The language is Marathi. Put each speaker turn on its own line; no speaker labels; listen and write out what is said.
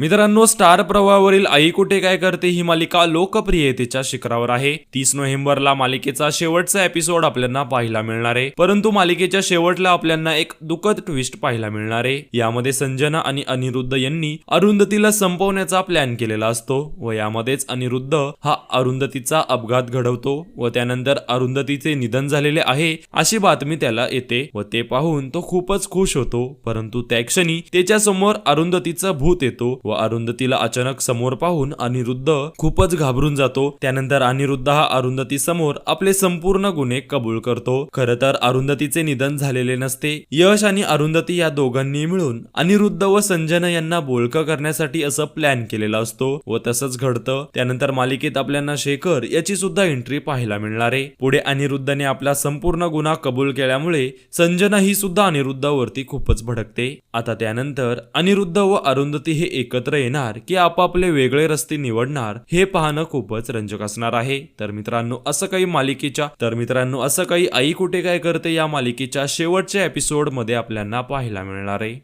मित्रांनो स्टार प्रवाहावरील आई कुठे काय करते ही मालिका लोकप्रियतेच्या शिखरावर आहे. तीस नोव्हेंबरला मालिकेचा शेवटचा एपिसोड आपल्याला पाहायला मिळणार आहे. परंतु मालिकेच्या शेवटला आपल्याला एक दुःखद ट्विस्ट पाहायला मिळणार आहे. यामध्ये संजना आणि अनिरुद्ध यांनी अरुंधतीला संपवण्याचा प्लॅन केलेला असतो व यामध्येच अनिरुद्ध हा अरुंधतीचा अपघात घडवतो व त्यानंतर अरुंधतीचे निधन झालेले आहे अशी बातमी त्याला येते व ते पाहून तो खूपच खुश होतो. परंतु त्या क्षणी त्याच्यासमोर अरुंधतीचा भूत येतो व अरुंधतीला अचानक समोर पाहून अनिरुद्ध खूपच घाबरून जातो. त्यानंतर अनिरुद्ध हा अरुंधती समोर आपले संपूर्ण गुन्हे कबूल करतो. खर तर अरुंधतीचे निधन झालेले नसते. यश आणि अरुंधती या दोघांनी मिळून अनिरुद्ध व संजना यांना बोलकं करण्यासाठी असं प्लॅन केलेला असतो व तसंच घडतं. त्यानंतर मालिकेत आपल्याला शेखर याची सुद्धा एंट्री पाहायला मिळणार आहे. पुढे अनिरुद्धने आपला संपूर्ण गुन्हा कबूल केल्यामुळे संजना ही सुद्धा अनिरुद्धावरती खूपच भडकते. आता त्यानंतर अनिरुद्ध व अरुंधती हे एकच एकत्र येणार की आपापले वेगळे रस्ते निवडणार हे पाहणं खूपच रंजक असणार आहे. तर मित्रांनो असं काही मालिकेच्या तर मित्रांनो असं काही आई कुठे काय करते या मालिकेच्या शेवटच्या एपिसोडमध्ये आपल्याला पाहायला मिळणार आहे.